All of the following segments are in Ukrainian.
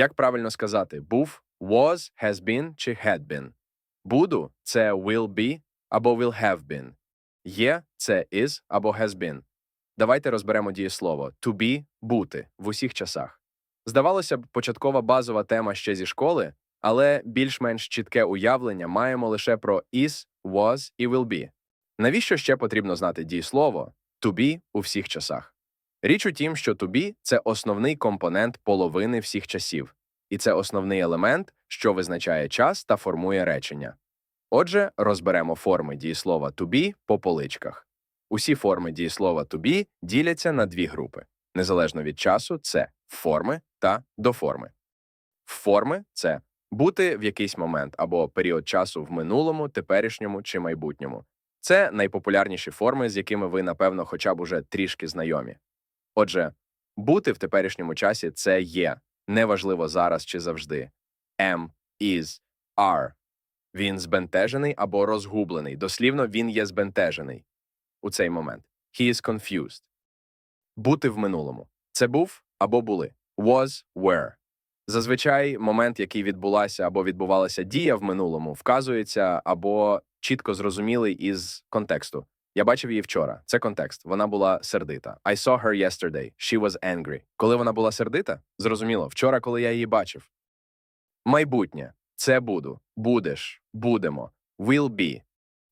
Як правильно сказати був, was, has been чи had been? Буду це will be або will have been. Є це is або has been. Давайте розберемо дієслово to be бути в усіх часах. Здавалося б, початкова базова тема ще зі школи, але більш-менш чітке уявлення маємо лише про is, was і will be. Навіщо ще потрібно знати дієслово to be у всіх часах? Річ у тім, що be – це основний компонент половини всіх часів, і це основний елемент, що визначає час та формує речення. Отже, розберемо форми дієслова be по поличках. Усі форми дієслова be діляться на дві групи. Незалежно від часу, це форми та доформи. Форми це бути в якийсь момент або період часу в минулому, теперішньому чи майбутньому. Це найпопулярніші форми, з якими ви, напевно, хоча б уже трішки знайомі. Отже, бути в теперішньому часі це є, неважливо зараз чи завжди. Am, is, are. Він збентежений або розгублений. Дослівно, він є збентежений у цей момент. He is confused. Бути в минулому. Це був або були. Was, were. Зазвичай момент, який відбулася або відбувалася дія в минулому, вказується або чітко зрозумілий із контексту. Я бачив її вчора. Це контекст. Вона була сердита. I saw her yesterday. She was angry. Коли вона була сердита? Зрозуміло. Вчора, коли я її бачив. Майбутнє. Це буду. Будеш. Будемо. Will be.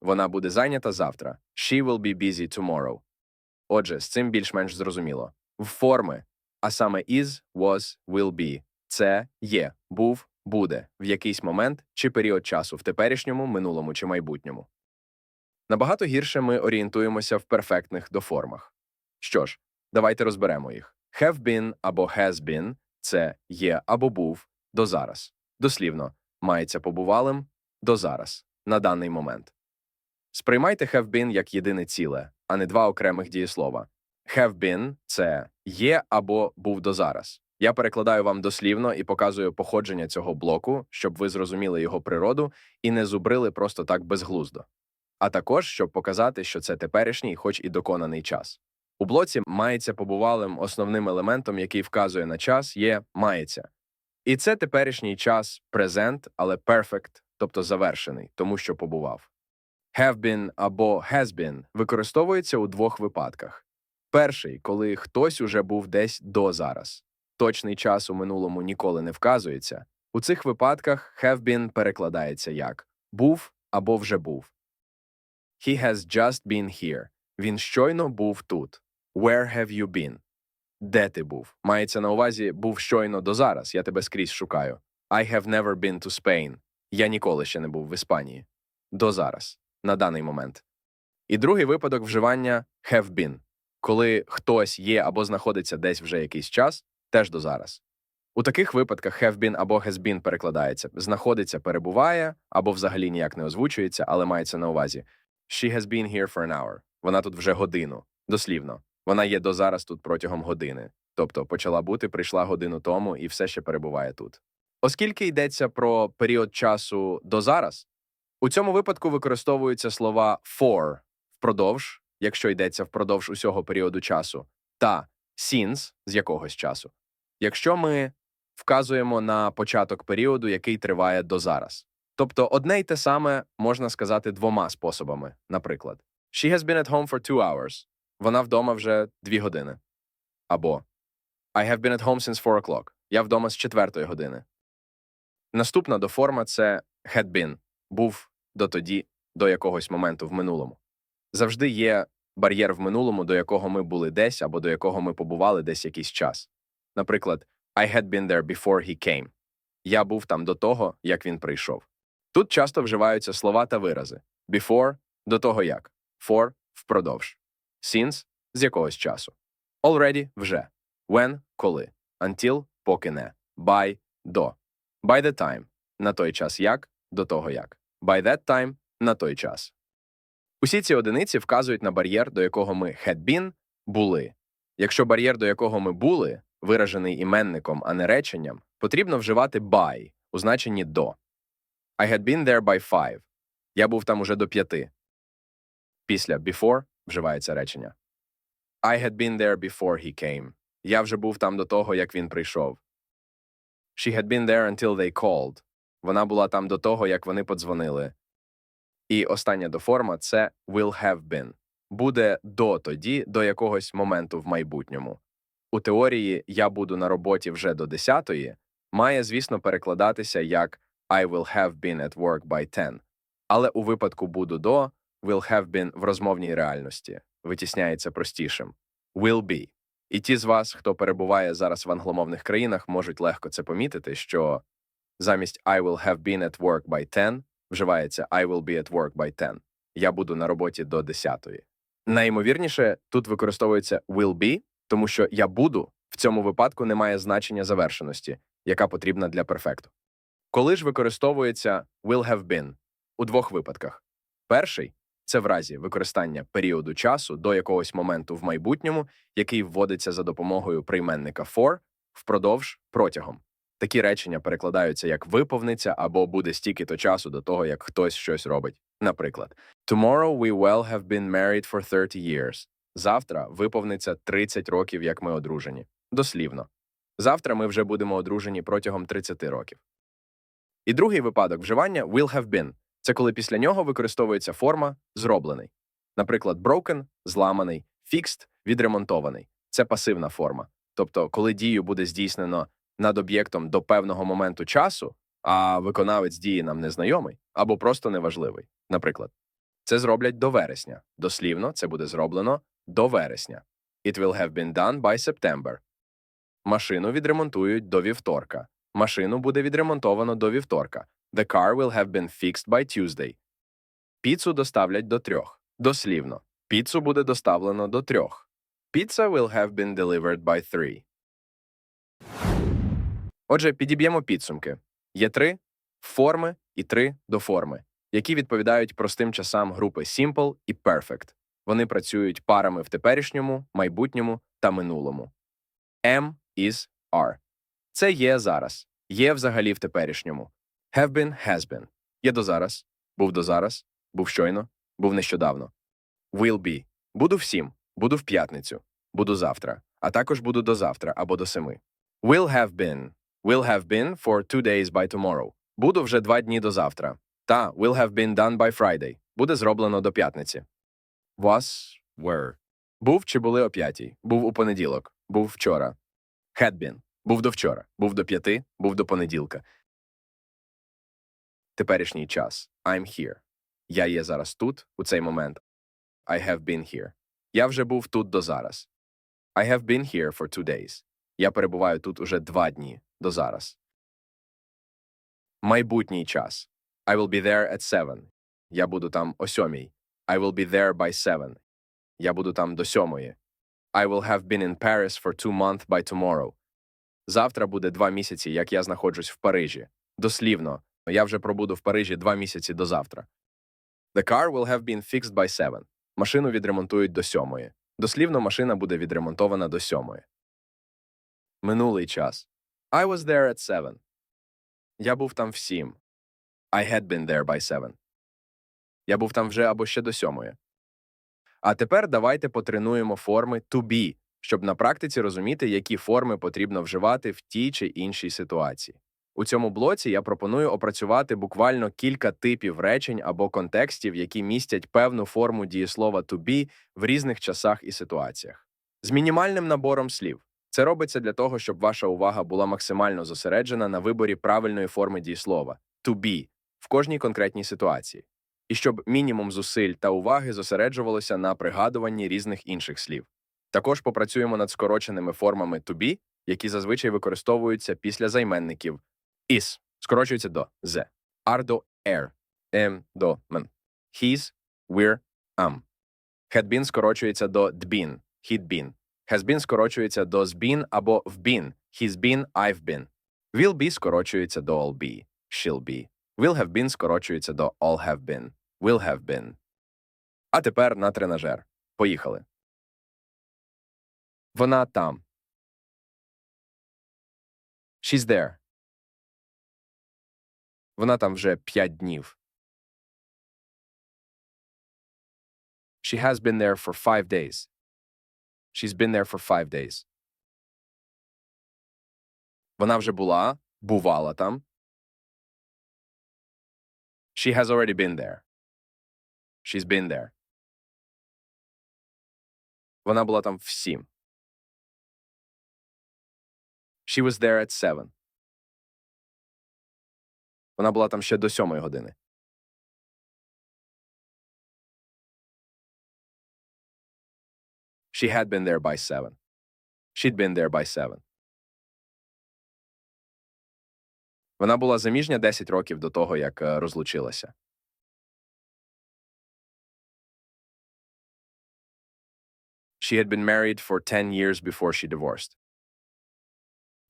Вона буде зайнята завтра. She will be busy tomorrow. Отже, з цим більш-менш зрозуміло. В форми, а саме is, was, will be. Це є, був, буде в якийсь момент чи період часу в теперішньому, минулому чи майбутньому. Набагато гірше ми орієнтуємося в перфектних доформах. Що ж, давайте розберемо їх. Have been або has been – це є або був до зараз. Дослівно, мається побувалим до зараз, на даний момент. Сприймайте have been як єдине ціле, а не два окремих дієслова. Have been – це є або був до зараз. Я перекладаю вам дослівно і показую походження цього блоку, щоб ви зрозуміли його природу і не зубрили просто так безглуздо. А також, щоб показати, що це теперішній, хоч і доконаний час. У блоці мається побувалим основним елементом, який вказує на час, є мається. І це теперішній час презент, але perfect, тобто завершений, тому що побував. Have been або has been використовується у двох випадках. Перший, коли хтось уже був десь до зараз. Точний час у минулому ніколи не вказується. У цих випадках have been перекладається як був або вже був. He has just been here. Він щойно був тут. Where have you been? Де ти був? Мається на увазі був щойно до зараз. Я тебе скрізь шукаю. I have never been to Spain. Я ніколи ще не був в Іспанії. До зараз, на даний момент. І другий випадок вживання have been, коли хтось є або знаходиться десь вже якийсь час, теж до зараз. У таких випадках have been або has been перекладається, знаходиться, перебуває, або взагалі ніяк не озвучується, але мається на увазі. She has been here for an hour. Вона тут вже годину. Дослівно. Вона є до зараз тут протягом години. Тобто почала бути, прийшла годину тому і все ще перебуває тут. Оскільки йдеться про період часу до зараз, у цьому випадку використовуються слова for впродовж, якщо йдеться впродовж усього періоду часу, та since з якогось часу. Якщо ми вказуємо на початок періоду, який триває до зараз. Тобто одне й те саме можна сказати двома способами. Наприклад, She has been at home for two hours. Вона вдома вже дві години. Або I have been at home since four o'clock. Я вдома з четвертої години. Наступна доформа це had been. Був до тоді, до якогось моменту в минулому. Завжди є бар'єр в минулому, до якого ми були десь або до якого ми побували десь якийсь час. Наприклад, I had been there before he came. Я був там до того, як він прийшов. Тут часто вживаються слова та вирази before до того як, for впродовж, since з якогось часу, already вже, when коли, until поки не, by до, by the time на той час як, до того як, by that time на той час. Усі ці одиниці вказують на бар'єр, до якого ми had been були. Якщо бар'єр, до якого ми були, виражений іменником, а не реченням, потрібно вживати by у значенні до. I had been there by five. Я був там уже до п'яти. Після before вживається речення. I had been there before he came. Я вже був там до того, як він прийшов. She had been there until they called. Вона була там до того, як вони подзвонили. І остання доформа це will have been. Буде до тоді, до якогось моменту в майбутньому. У теорії я буду на роботі вже до 10-ї має, звісно, перекладатися як I will have been at work by 10. Але у випадку буду до will have been в розмовній реальності витісняється простішим. Will be. І ті з вас, хто перебуває зараз в англомовних країнах, можуть легко це помітити, що замість I will have been at work by 10 вживається I will be at work by 10. Я буду на роботі до 10-ї. Найімовірніше, тут використовується will be, тому що я буду в цьому випадку не має значення завершеності, яка потрібна для перфекту. Коли ж використовується will have been у двох випадках. Перший це в разі використання періоду часу до якогось моменту в майбутньому, який вводиться за допомогою прийменника for впродовж протягом. Такі речення перекладаються як виповниться або буде стільки-то часу до того, як хтось щось робить. Наприклад, Tomorrow we will have been married for 30 years. Завтра виповниться 30 років, як ми одружені. Дослівно. Завтра ми вже будемо одружені протягом 30 років. І другий випадок вживання will have been це коли після нього використовується форма зроблений. Наприклад, broken зламаний, fixed відремонтований. Це пасивна форма. Тобто, коли дію буде здійснено над об'єктом до певного моменту часу, а виконавець дії нам незнайомий або просто неважливий. Наприклад, це зроблять до вересня. Дослівно, це буде зроблено до вересня. It will have been done by September. Машину відремонтують до вівторка. Машину буде відремонтовано до вівторка. The car will have been fixed by Tuesday. Піцу доставлять до трьох. Дослівно. Піцу буде доставлено до трьох. Pizza will have been delivered by three. Отже, підіб'ємо підсумки. Є три форми і три до форми, які відповідають простим часам групи simple і perfect. Вони працюють парами в теперішньому, майбутньому та минулому. Am, is, are. Це є зараз. Є взагалі в теперішньому. Have been, has been. Є до зараз. Був до зараз. Був щойно. Був нещодавно. Will be. Буду всім. Буду в п'ятницю. Буду завтра. А також буду до завтра або до семи. Will have been. Will have been for two days by tomorrow. Буду вже два дні до завтра. Та will have been done by Friday. Буде зроблено до п'ятниці. Was, were. Був чи були о п'ятій. Був у понеділок. Був вчора. Had been. Був до вчора. Був до п'яти. Був до понеділка. Теперішній час. I'm here. Я є зараз тут, у цей момент. I have been here. Я вже був тут до зараз. I have been here for two days. Я перебуваю тут уже два дні до зараз. Майбутній час. I will be there at seven. Я буду там о сьомій. I will be there by seven. Я буду там до сьомої. I will have been in Paris for two months by tomorrow. Завтра буде два місяці, як я знаходжусь в Парижі. Дослівно, я вже пробуду в Парижі два місяці до завтра. The car will have been fixed by seven. Машину відремонтують до сьомої. Дослівно, машина буде відремонтована до сьомої. Минулий час. I was there at seven. Я був там в сім. I had been there by seven. Я був там вже або ще до сьомої. А тепер давайте потренуємо форми to be, щоб на практиці розуміти, які форми потрібно вживати в тій чи іншій ситуації. У цьому блоці я пропоную опрацювати буквально кілька типів речень або контекстів, які містять певну форму дієслова to be в різних часах і ситуаціях. З мінімальним набором слів. Це робиться для того, щоб ваша увага була максимально зосереджена на виборі правильної форми дієслова to be в кожній конкретній ситуації, і щоб мінімум зусиль та уваги зосереджувалося на пригадуванні різних інших слів. Також попрацюємо над скороченими формами to be, які зазвичай використовуються після займенників is скорочується до з, are до er, am до мен, his, we're, am. Had been скорочується до dbeen, he'd been. Has been скорочується до zbeen або vbeen, he's been, I've been. Will be скорочується до all be, she'll be. Will have been скорочується до all have been, will have been. А тепер на тренажер. Поїхали. Вона там. She's there. Вона там вже п'ять днів. She has been there for five days. She's been there for five days. Вона вже була бувала там. She has already been there. She's been there. Вона була там в сім. She was there at seven. Вона була там ще до сьомої години. She had been there by seven. She'd been there by seven. Вона була заміжня 10 років до того, як е, розлучилася. She had been married for 10 years before she divorced.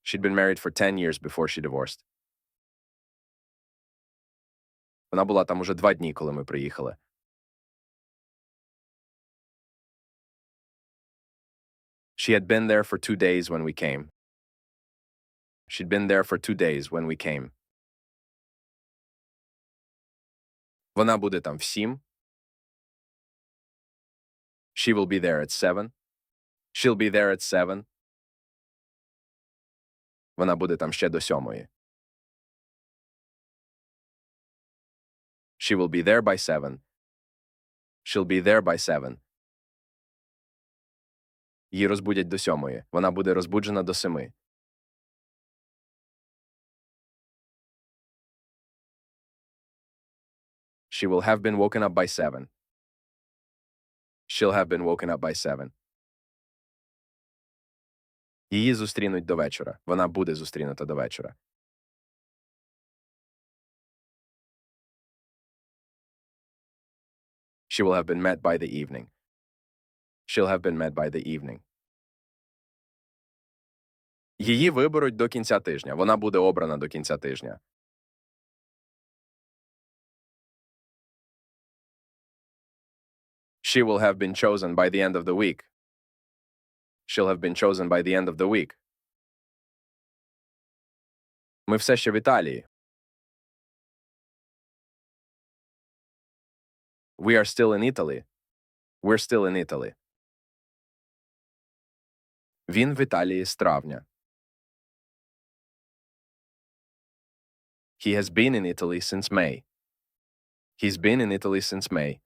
She'd been married for 10 years before she divorced. Вона була там уже два дні, коли ми приїхали. She had been there for two days when we came. She'd been there for two days when we came. Вона буде там в сім. She will be there at seven. She'll be there at seven. Вона буде там ще до сьомої. She will be there by seven. She'll be there by seven. Її розбудять до сьомої. Вона буде розбуджена до семи. She will have been woken up by seven. She'll have been woken up by seven. Її зустрінуть до вечора. Вона буде зустрінута до вечора. She will have been met by the evening. She'll have been met by the evening. Її виберуть до кінця тижня. Вона буде обрана до кінця тижня. She will have been chosen by the end of the week. She'll have been chosen by the end of the week. Ми все ще в Італії. We are still in Italy. We're still in Italy. Він в Італії з травня. He has been in Italy since May. He's been in Italy since May.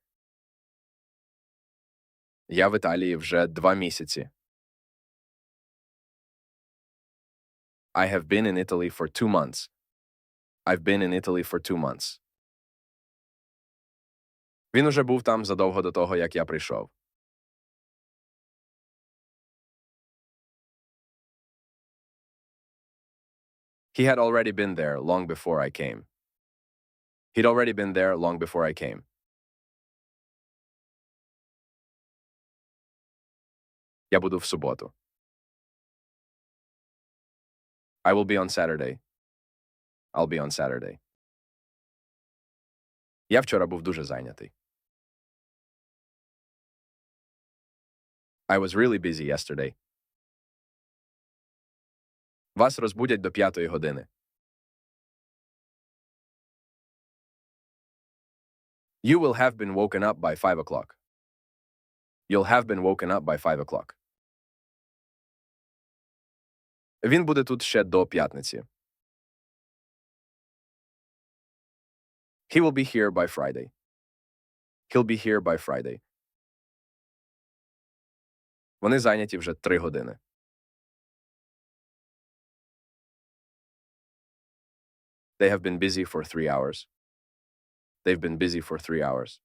Я в Італії вже два місяці. I have been in Italy for two months. I've been in Italy for two months. Він уже був там задовго до того, як я прийшов. He had already been there long before I came. He'd already been there long before I came. Я буду в суботу. I will be on Saturday. I'll be on Saturday. Я вчора був дуже зайнятий. I was really busy yesterday. Вас розбудять до п'ятої години. You will have been woken up by five o'clock. You'll have been woken up by five o'clock. Він буде тут ще до п'ятниці. He will be here by Friday. He'll be here by Friday. Вони зайняті вже три години. They have been busy for three hours. They've been busy for three hours.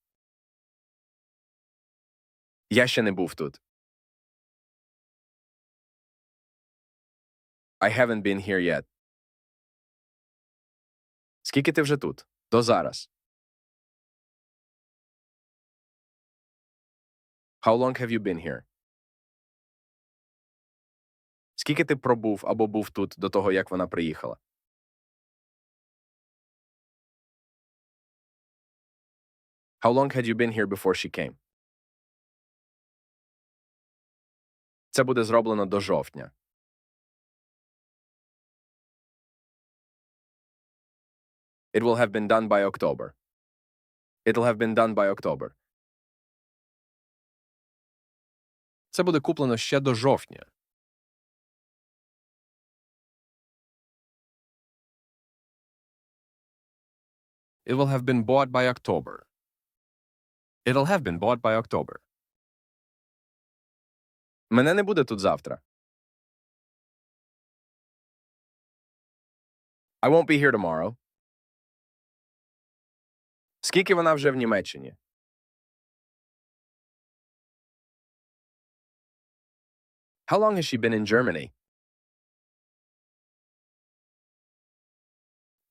Я ще не був тут. I haven't been here yet. Скільки ти вже тут? До зараз. How long have you been here? Скільки ти пробув або був тут до того, як вона приїхала? How long had you been here before she came? Це буде зроблено до жовтня. It will have been done by October. It'll have been done by October. Це буде куплено ще до жовтня. It will have been bought by October. It'll have been bought by October. Мене не буде тут завтра. I won't be here tomorrow. Скільки вона вже в Німеччині? How long has she been in Germany?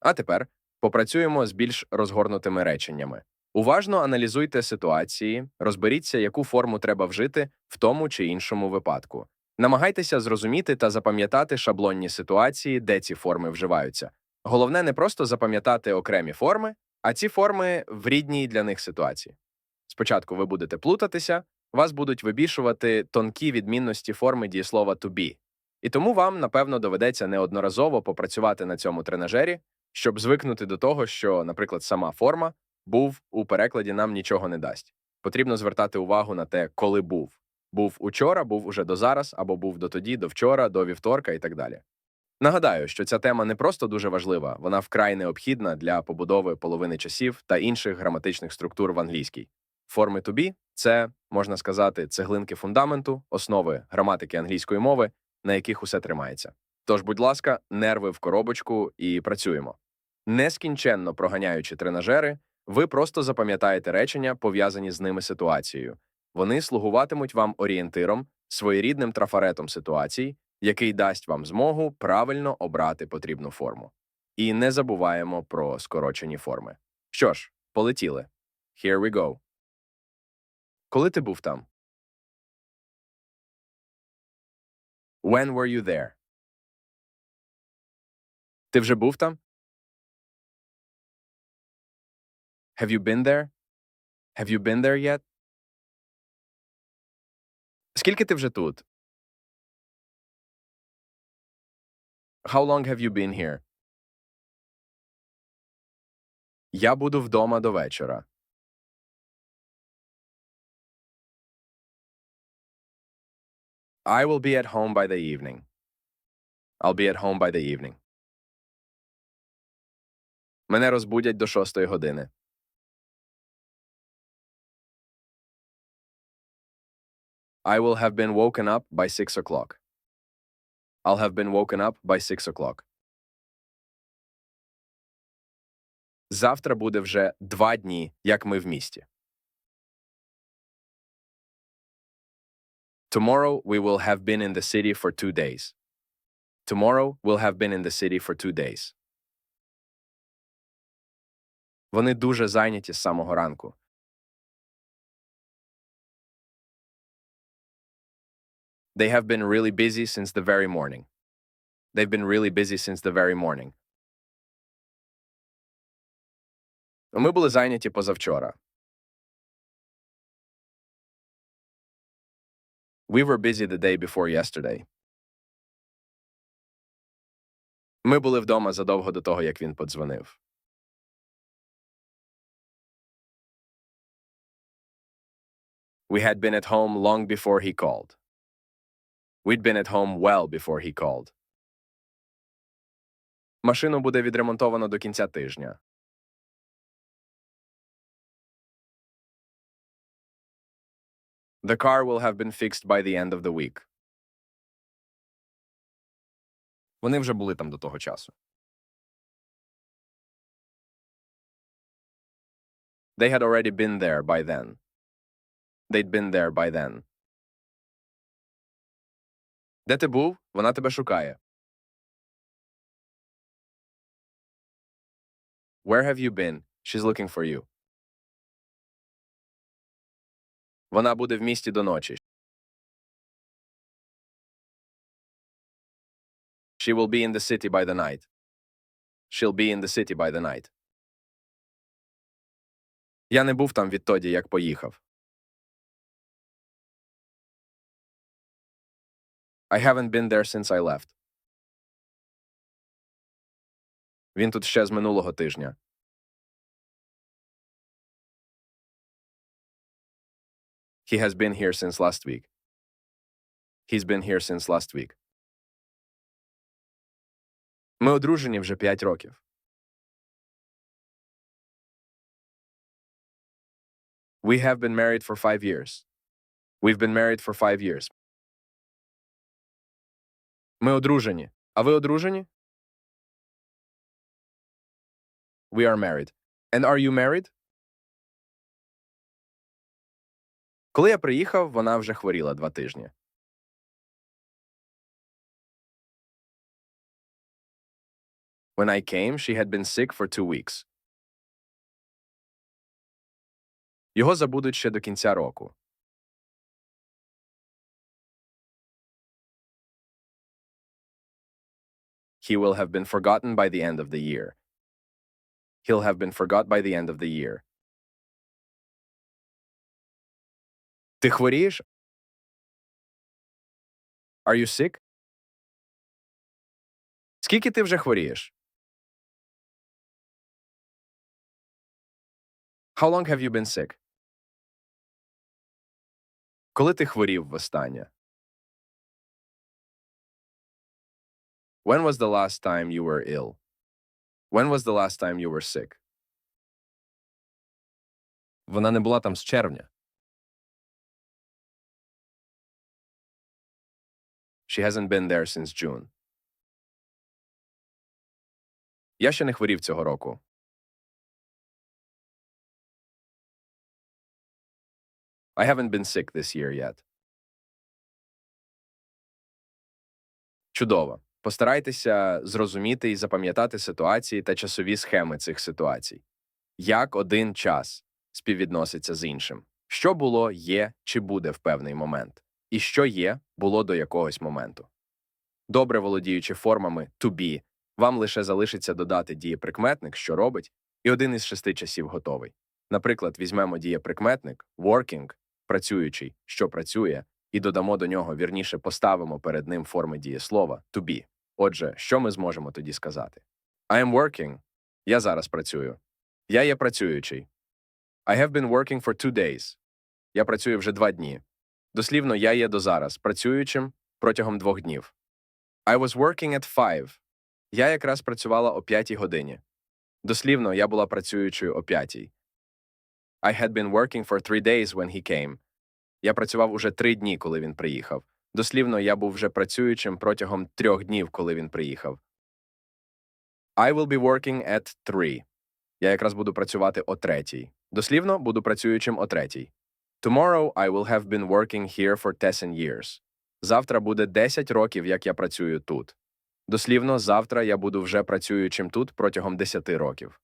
А тепер попрацюємо з більш розгорнутими реченнями. Уважно аналізуйте ситуації, розберіться, яку форму треба вжити в тому чи іншому випадку. Намагайтеся зрозуміти та запам'ятати шаблонні ситуації, де ці форми вживаються. Головне не просто запам'ятати окремі форми, а ці форми в рідній для них ситуації. Спочатку ви будете плутатися, вас будуть вибішувати тонкі відмінності форми дієслова to be. І тому вам, напевно, доведеться неодноразово попрацювати на цьому тренажері, щоб звикнути до того, що, наприклад, сама форма був у перекладі нам нічого не дасть. Потрібно звертати увагу на те, коли був. Був учора, був уже до зараз, або був до тоді, до вчора, до вівторка і так далі. Нагадаю, що ця тема не просто дуже важлива, вона вкрай необхідна для побудови половини часів та інших граматичних структур в англійській. Форми to be – це, можна сказати, цеглинки фундаменту, основи граматики англійської мови, на яких усе тримається. Тож, будь ласка, нерви в коробочку і працюємо. Нескінченно проганяючи тренажери, ви просто запам'ятаєте речення, пов'язані з ними ситуацією. Вони слугуватимуть вам орієнтиром, своєрідним трафаретом ситуацій, який дасть вам змогу правильно обрати потрібну форму. І не забуваємо про скорочені форми. Що ж, полетіли. Here we go. Коли ти був там? When were you there? Ти вже був там? Have you been there? Have you been there yet? Скільки ти вже тут? How long have you been here? Я буду вдома до вечора. I will be at home by the evening. I'll be at home by the evening. Мене розбудять до шостої години. I will have been woken up by six o'clock. I'll have been woken up by six o'clock. Завтра буде вже два дні, як ми в місті. Tomorrow we will have been in the city for two days. Tomorrow we'll have been in the city for two days. Вони дуже зайняті з самого ранку. They have been really busy since the very morning. They've been really busy since the very morning. Ми були зайняті позавчора. We were busy the day before yesterday. Ми були вдома задовго до того, як він подзвонив. We had been at home long before he called. We'd been at home well before he called. Машину буде відремонтовано до кінця тижня. The car will have been fixed by the end of the week. Вони вже були там до того часу. They had already been there by then. They'd been there by then. Де ти був? Вона тебе шукає. Where have you been? She's looking for you. Вона буде в місті до ночі. She will be in the city by the night. She'll be in the city by the night. Я не був там відтоді, як поїхав. I haven't been there since I left. Він тут ще з минулого тижня. He has been here since last week. He's been here since last week. Ми одружені вже п'ять років. We have been married for five years. We've been married for five years. Ми одружені. А ви одружені? We are married. And are you married? Коли я приїхав, вона вже хворіла два тижні. When I came, she had been sick for two weeks. Його забудуть ще до кінця року. He will have been forgotten by the end of the year. He'll have been forgot by the end of the year. Ти хворієш? Are you sick? Скільки ти вже хворієш? How long have you been sick? Коли ти хворів востаннє? When was the last time you were ill? When was the last time you were sick? Вона не була там з червня. She hasn't been there since June. Я ще не хворів цього року. I haven't been sick this year yet. Чудово. Постарайтеся зрозуміти і запам'ятати ситуації та часові схеми цих ситуацій. Як один час співвідноситься з іншим. Що було, є чи буде в певний момент. І що є, було до якогось моменту. Добре володіючи формами to be, вам лише залишиться додати дієприкметник, що робить, і один із шести часів готовий. Наприклад, візьмемо дієприкметник working, працюючий, що працює, і додамо до нього, вірніше поставимо перед ним форми дієслова to be. Отже, що ми зможемо тоді сказати? I am working. Я зараз працюю. Я є працюючий. I have been working for two days. Я працюю вже два дні. Дослівно, я є до зараз працюючим протягом двох днів. I was working at five. Я якраз працювала о п'ятій годині. Дослівно, я була працюючою о п'ятій. I had been working for three days when he came. Я працював уже три дні, коли він приїхав. Дослівно, я був вже працюючим протягом трьох днів, коли він приїхав. I will be working at three. Я якраз буду працювати о третій. Дослівно, буду працюючим о третій. Tomorrow I will have been working here for 10 years. Завтра буде 10 років, як я працюю тут. Дослівно, завтра я буду вже працюючим тут протягом 10 років.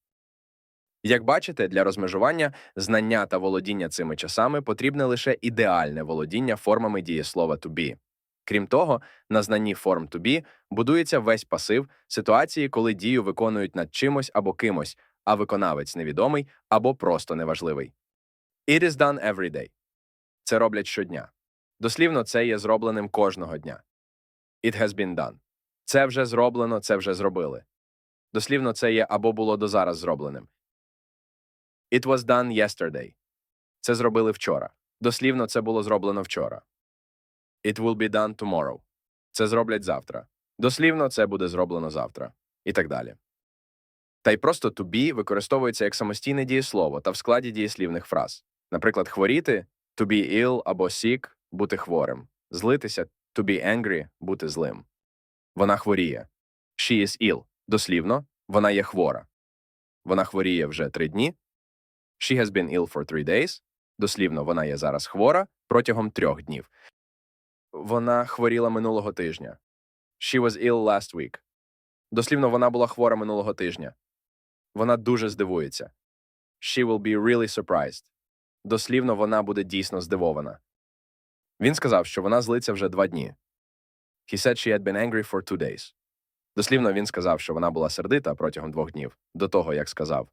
Як бачите, для розмежування знання та володіння цими часами потрібне лише ідеальне володіння формами дієслова to be. Крім того, на знанні форм to be будується весь пасив ситуації, коли дію виконують над чимось або кимось, а виконавець невідомий або просто неважливий. It is done every day. Це роблять щодня. Дослівно, це є зробленим кожного дня. It has been done. Це вже зроблено, це вже зробили. Дослівно, це є або було до зараз зробленим. It was done yesterday. Це зробили вчора. Дослівно, це було зроблено вчора. It will be done tomorrow. Це зроблять завтра. Дослівно, це буде зроблено завтра. І так далі. Та й просто to be використовується як самостійне дієслово та в складі дієслівних фраз. Наприклад, хворіти to be ill або sick – бути хворим, злитися to be angry – бути злим. Вона хворіє. She is ill. Дослівно, вона є хвора. Вона хворіє вже три дні. She has been ill for three days. Дослівно, вона є зараз хвора протягом трьох днів. Вона хворіла минулого тижня. She was ill last week. Дослівно, вона була хвора минулого тижня. Вона дуже здивується. She will be really surprised. Дослівно, вона буде дійсно здивована. Він сказав, що вона злиться вже два дні. He said she had been angry for two days. Дослівно, він сказав, що вона була сердита протягом двох днів, до того, як сказав.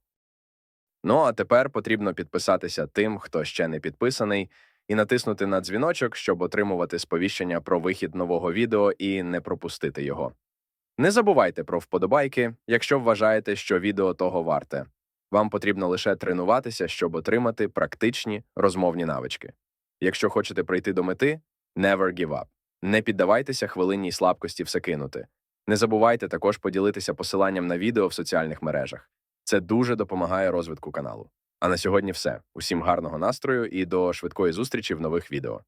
Ну, а тепер потрібно підписатися тим, хто ще не підписаний, і натиснути на дзвіночок, щоб отримувати сповіщення про вихід нового відео і не пропустити його. Не забувайте про вподобайки, якщо вважаєте, що відео того варте. Вам потрібно лише тренуватися, щоб отримати практичні розмовні навички. Якщо хочете прийти до мети, never give up. Не піддавайтеся хвилинній слабкості все кинути. Не забувайте також поділитися посиланням на відео в соціальних мережах. Це дуже допомагає розвитку каналу. А на сьогодні все. Усім гарного настрою і до швидкої зустрічі в нових відео.